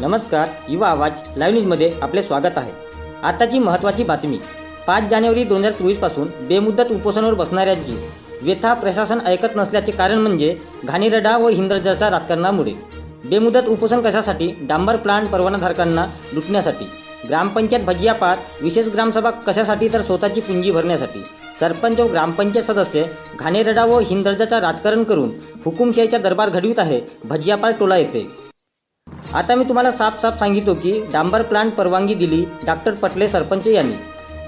नमस्कार युवा आवाज लाईव्ह न्यूजमध्ये आपले स्वागत आहे. आताची महत्त्वाची बातमी. पाच जानेवारी दोन हजार चोवीसपासून बेमुदत उपोषणावर बसणाऱ्यांची व्यथा प्रशासन ऐकत नसल्याचे कारण म्हणजे घाणेरडा व हिंद्रजाच्या राजकारणामुळे. बेमुदत उपोषण कशासाठी? डांबर प्लांट परवानाधारकांना लुटण्यासाठी. ग्रामपंचायत भजियापार विशेष ग्रामसभा कशासाठी तर स्वतःची पुंजी भरण्यासाठी. सरपंच व ग्रामपंचायत सदस्य घाणेरडा व हिंदर्जाचा राजकारण करून हुकुमशाहीचा दरबार घडवित आहे भजियापार टोला येथे. आता मी तुम्हाला साफ साफ सांगितो की डांबर प्लांट परवानगी दिली डॉक्टर पटले सरपंच यांनी.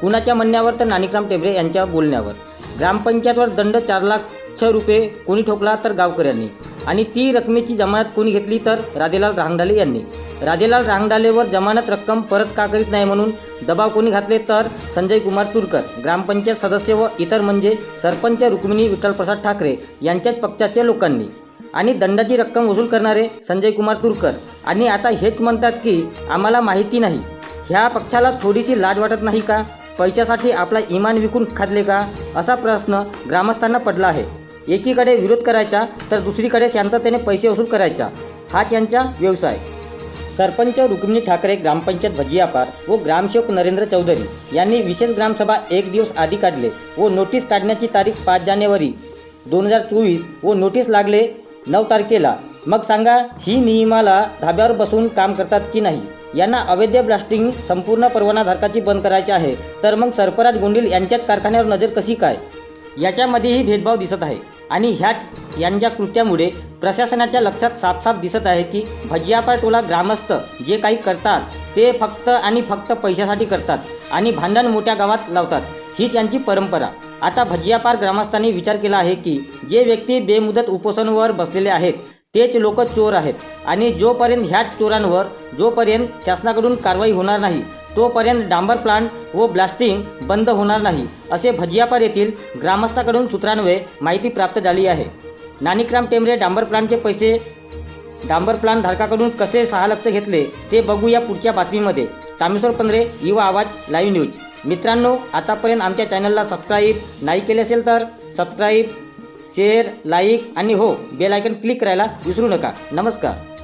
कुणाच्या म्हणण्यावर तर नानिकराम टेबरे यांच्या बोलण्यावर. ग्रामपंचायतवर दंड चार लाख रुपये कोणी ठोकला तर गावकऱ्यांनी. आणि ती रकमेची जमानत कोणी घेतली तर राधेलाल रांगडाले यांनी. राधेलाल रांगडालेवर जमानत रक्कम परत का करीत नाही म्हणून दबाव कोणी घातले तर संजय कुमार तुरकर. ग्रामपंचायत सदस्य व इतर म्हणजे सरपंच रुक्मिणी विठ्ठलप्रसाद ठाकरे यांच्याच पक्षाच्या लोकांनी. आणि दंडाची रक्कम वसूल करणारे संजय कुमार तुरकर. आणि आता हेच म्हणतात की आम्हाला माहिती नाही. ह्या पक्षाला थोडीशी लाज वाटत नाही का? पैशासाठी आपला इमान विकून खाल्ले का? असा प्रश्न ग्रामस्थांना पडला आहे. एकीकडे विरोध करायचा तर दुसरीकडे शांततेने पैसे वसूल करायचा. हा त्यांचा व्यवसाय. सरपंच रुक्मिणी ठाकरे ग्रामपंचायत भजियापार व ग्रामसेवक नरेंद्र चौधरी यांनी विशेष ग्रामसभा एक दिवस आधी काढले व नोटीस काढण्याची तारीख पाच जानेवारी दोन हजार चोवीस व नोटीस लागले नऊ तारखेला. मग सांगा ही नियमाला धाब्यावर बसून काम करतात की नाही? यांना अवैध ब्लास्टिंग संपूर्ण परवानाधारकाची बंद करायचे आहे. तर मग सरफराज गोंडील यांच्याच कारखान्यावर नजर कशी काय? याच्यामध्येही भेदभाव दिसत आहे. आणि ह्याच यांच्या कृत्यामुळे प्रशासनाच्या लक्षात साफसाफ दिसत आहे की भजियापा टोला ग्रामस्थ जे काही करतात ते फक्त आणि फक्त पैशासाठी करतात आणि भांडण मोठ्या गावात लावतात. हीच यांची परंपरा. आता भजियापार ग्रामस्थांनी विचार केला आहे की जे व्यक्ती बेमुदत उपोषणवर बसलेले आहेत तेच लोक चोर आहेत आणि जोपर्यंत ह्याच चोरांवर जोपर्यंत शासनाकडून कारवाई होणार नाही तोपर्यंत डांबर प्लांट व ब्लास्टिंग बंद होणार नाही असे भजियापार येथील ग्रामस्थाकडून सूत्रांवे माहिती प्राप्त झाली आहे. नानिकराम टेंबरे डांबर प्लांटचे पैसे डांबर प्लांट धारकाकडून कसे सहा लक्ष घेतले ते बघूया पुढच्या बातमीमध्ये. तामेश्वर पंधरे युवा आवाज लाईव्ह न्यूज. मित्रांनो आतापर्यंत आमच्या चॅनलला सबस्क्राईब नाही केले असेल तर सबस्क्राईब शेअर लाईक आणि हो बेल आयकन क्लिक करायला विसरू नका. नमस्कार.